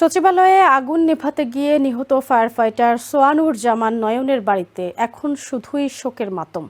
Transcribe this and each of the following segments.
সচিবালয়ে আগুন নেভাতে গিয়ে নিহত ফায়ার ফাইটার সোয়ানুর জামান নয়নের বাড়িতে এখন শুধুই শোকের মাতম।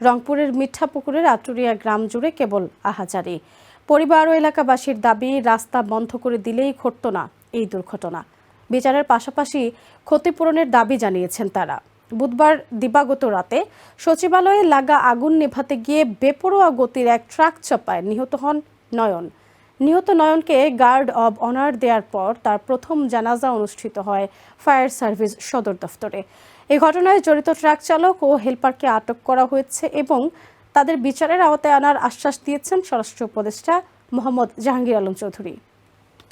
রংপুরের মিঠাপুকুরের আটুরিয়া গ্রাম জুড়ে কেবল আহাজারি। পরিবার ও এলাকাবাসীর দাবি, রাস্তা বন্ধ করে দিলেই ঘটত না এই দুর্ঘটনা। বিচারের পাশাপাশি ক্ষতিপূরণের দাবি জানিয়েছেন তারা। বুধবার দিবাগত রাতে সচিবালয়ে লাগা আগুন নেভাতে গিয়ে বেপরোয়া গতির এক ট্রাক চাপায় নিহত হন নয়ন। নিহত নয়নকে গার্ড অব অনার দেওয়ার পর তার প্রথম জানাজা অনুষ্ঠিত হয় ফায়ার সার্ভিস সদর দফতরে। এই ঘটনায় জড়িত ট্রাক চালক ও হেলপারকে আটক করা হয়েছে এবং তাদের বিচারের আওতায় আনার আশ্বাস দিয়েছেন স্বরাষ্ট্র উপদেষ্টা মোহাম্মদ জাহাঙ্গীর আলম চৌধুরী।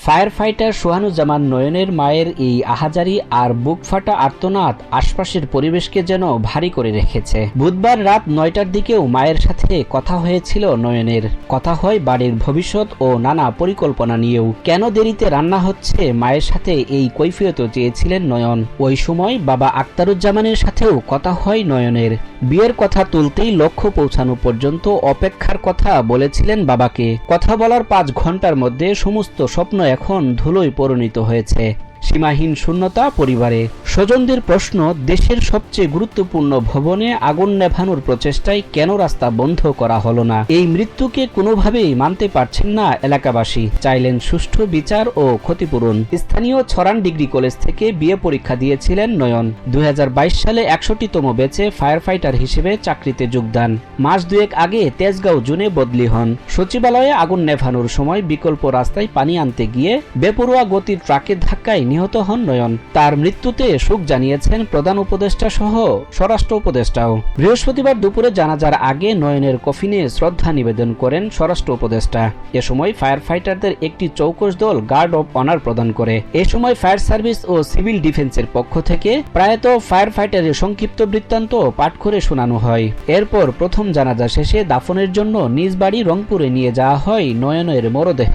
ফায়ার ফাইটার সোহানুজ্জামান নয়নের মায়ের এই আহাজারি আর বুক ফাটা আর্তনাদ আশপাশের পরিবেশকে যেন ভারী করে রেখেছে। বুধবার রাত নয়টার দিকেও মায়ের সাথে কথা হয়েছিল নয়নের। কথা হয় বাড়ির ভবিষ্যৎ ও নানা পরিকল্পনা নিয়েও। কেন দেরিতে রান্না হচ্ছে মায়ের সাথে এই কৈফিয়ত চেয়েছিলেন নয়ন। ওই সময় বাবা আক্তারুজ্জামানের সাথেও কথা হয় নয়নের। বিয়ের কথা তুলতেই লক্ষ্য পৌঁছানো পর্যন্ত অপেক্ষার কথা বলেছিলেন বাবাকে। কথা বলার পাঁচ ঘণ্টার মধ্যে সমস্ত স্বপ্ন এখন ধুলোয় পরিণত হয়েছে। সীমাহীন শূন্যতা পরিবারে। স্বজনদের প্রশ্ন, দেশের সবচেয়ে গুরুত্বপূর্ণ ভবনে আগুন নেভানোর প্রচেষ্টায় কেন রাস্তা বন্ধ করা হলো না? এই মৃত্যুকে কোনোভাবেই মানতে পারছেন না এলাকাবাসী। চাইলেন সুষ্ঠু বিচার ও ক্ষতিপূরণ। স্থানীয় ছড়ান ডিগ্রি কলেজ থেকে বিয়ে পরীক্ষা দিয়েছিলেন নয়ন। দুই হাজার বাইশ সালে একষট্টিতম বেচে ফায়ার ফাইটার হিসেবে চাকরিতে যোগদান। মাস দুয়েক আগে তেজগাঁও জুনে বদলি হন। সচিবালয়ে আগুন নেভানোর সময় বিকল্প রাস্তায় পানি আনতে গিয়ে বেপরোয়া গতির ট্রাকের ধাক্কায় নিহত হন নয়ন। তার মৃত্যুতে শোক জানিয়েছেন প্রধান উপদেষ্টা সহ স্বরাষ্ট্র উপদেষ্টাও। বৃহস্পতিবার দুপুরে জানাজার আগে নয়নের কফিনে শ্রদ্ধা নিবেদন করেন স্বরাষ্ট্র উপদেষ্টা। এ সময় ফায়ার ফাইটারদের একটি চৌকস দল গার্ড অব অনার প্রদান করে। এ সময় ফায়ার সার্ভিস ও সিভিল ডিফেন্সের পক্ষ থেকে প্রায়ত ফায়ার ফাইটারের সংক্ষিপ্ত বৃত্তান্ত পাঠ করে শোনানো হয়। এরপর প্রথম জানাজা শেষে দাফনের জন্য নিজ বাড়ি রংপুরে নিয়ে যাওয়া হয় নয়নের মরদেহ।